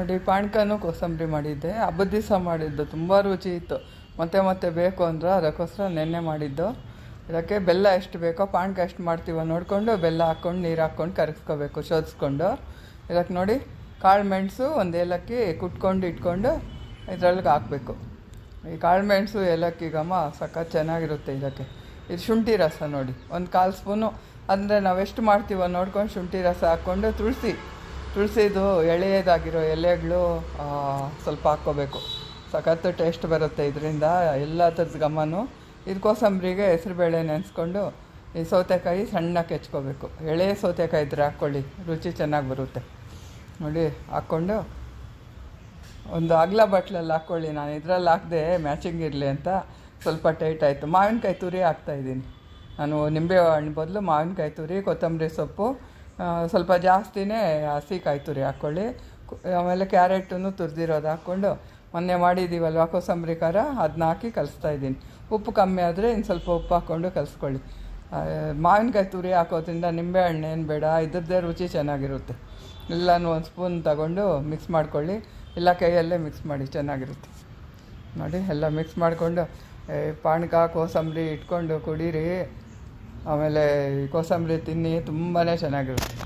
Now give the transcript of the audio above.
ನೋಡಿ, ಪಾಣ್ಕನೂ ಕೋಸಂಬರಿ ಮಾಡಿದ್ದೆ. ಹಬ್ಬದ ದಿವಸ ಮಾಡಿದ್ದು. ತುಂಬ ರುಚಿ ಇತ್ತು. ಮತ್ತೆ ಮತ್ತೆ ಬೇಕು ಅಂದ್ರೆ, ಅದಕ್ಕೋಸ್ಕರ ನೆನ್ನೆ ಮಾಡಿದ್ದು. ಇದಕ್ಕೆ ಬೆಲ್ಲ ಎಷ್ಟು ಬೇಕೋ, ಪಾಣ್ಕ ಎಷ್ಟು ಮಾಡ್ತೀವೋ ನೋಡಿಕೊಂಡು ಬೆಲ್ಲ ಹಾಕ್ಕೊಂಡು, ನೀರು ಹಾಕ್ಕೊಂಡು ಕರಗಿಸ್ಕೋಬೇಕು ಶೋಧಿಸ್ಕೊಂಡು. ಇದಕ್ಕೆ ನೋಡಿ, ಕಾಳು ಮೆಣಸು ಒಂದು ಏಲಕ್ಕಿ ಕುಟ್ಕೊಂಡು ಇಟ್ಕೊಂಡು ಇದ್ರೊಳಗೆ ಹಾಕಬೇಕು. ಈ ಕಾಳು ಮೆಣಸು ಏಲಕ್ಕಿ ಘಮ ಸಖತ್ ಚೆನ್ನಾಗಿರುತ್ತೆ ಇದಕ್ಕೆ. ಇದು ಶುಂಠಿ ರಸ ನೋಡಿ. ಒಂದು ಕಾಲು ಸ್ಪೂನು. ಅಂದರೆ ನಾವೆಷ್ಟು ಮಾಡ್ತೀವೋ ನೋಡ್ಕೊಂಡು ಶುಂಠಿ ರಸ ಹಾಕ್ಕೊಂಡು ತುಳಸಿ ತುಳಸಿದು ಎಳೆಯದಾಗಿರೋ ಎಲೆಗಳು ಸ್ವಲ್ಪ ಹಾಕ್ಕೋಬೇಕು. ಸಖತ್ತು ಟೇಸ್ಟ್ ಬರುತ್ತೆ ಇದರಿಂದ ಎಲ್ಲ ಥರದ ಘಮನೂ ಇದು ಕೋಸಂಬರಿಗೆ ಹೆಸರುಬೇಳೆ ನೆನೆಸ್ಕೊಂಡು ಈ ಸೌತೆಕಾಯಿ ಸಣ್ಣಕ್ಕೆ ಹೆಚ್ಕೋಬೇಕು ಎಳೆ ಸೌತೆಕಾಯಿ ಇದ್ರೆ ಹಾಕ್ಕೊಳ್ಳಿ, ರುಚಿ ಚೆನ್ನಾಗಿ ಬರುತ್ತೆ. ನೋಡಿ, ಹಾಕ್ಕೊಂಡು ಒಂದು ಅಗ್ಲ ಬಟ್ಲಲ್ಲಿ ಹಾಕ್ಕೊಳ್ಳಿ ನಾನು. ಇದರಲ್ಲಿ ಹಾಕಿದೆ ಮ್ಯಾಚಿಂಗ್ ಇರಲಿ ಅಂತ ಸ್ವಲ್ಪ ಟೈಟ್ ಆಯಿತು. ಮಾವಿನಕಾಯಿ ತುರಿ ಹಾಕ್ತಾಯಿದ್ದೀನಿ ನಾನು ನಿಂಬೆ ಹಣ್ಣು ಬದಲು ಮಾವಿನಕಾಯಿ ತುರಿ, ಕೊತ್ತಂಬರಿ ಸೊಪ್ಪು ಸ್ವಲ್ಪ ಜಾಸ್ತಿನೇ ಹಸಿಕಾಯಿ ತುರಿ ಹಾಕ್ಕೊಳ್ಳಿ ಆಮೇಲೆ ಕ್ಯಾರೆಟನ್ನು ತುರಿದಿರೋದು ಹಾಕ್ಕೊಂಡು ಮೊನ್ನೆ ಮಾಡಿದ್ದೀವಲ್ವ ಕೋಸಂಬರಿ ಖಾರ ಅದನ್ನ ಹಾಕಿ ಕಲಿಸ್ತಾ ಇದ್ದೀನಿ. ಉಪ್ಪು ಕಮ್ಮಿ ಆದರೆ ಇನ್ನು ಸ್ವಲ್ಪ ಉಪ್ಪು ಹಾಕ್ಕೊಂಡು ಕಲಿಸ್ಕೊಳ್ಳಿ. ಮಾವಿನಕಾಯಿ ತುರಿ ಹಾಕೋದ್ರಿಂದ ನಿಂಬೆ ಹಣ್ಣು ಏನು ಬೇಡ, ಇದ್ರದ್ದೇ ರುಚಿ ಚೆನ್ನಾಗಿರುತ್ತೆ. ಎಲ್ಲನೂ ಒಂದು ಸ್ಪೂನ್ ತಗೊಂಡು ಮಿಕ್ಸ್ ಮಾಡ್ಕೊಳ್ಳಿ. ಇಲ್ಲ ಕೈಯಲ್ಲೇ ಮಿಕ್ಸ್ ಮಾಡಿ, ಚೆನ್ನಾಗಿರುತ್ತೆ. ನೋಡಿ, ಎಲ್ಲ ಮಿಕ್ಸ್ ಮಾಡಿಕೊಂಡು ಪಾನಕ, ಕೋಸಂಬರಿ ಇಟ್ಕೊಂಡು ಕುಡೀರಿ. ಆಮೇಲೆ ಕೋಸಂಬರಿ ತಿನ್ನಿ ತುಂಬಾ ಚೆನ್ನಾಗಿರುತ್ತೆ.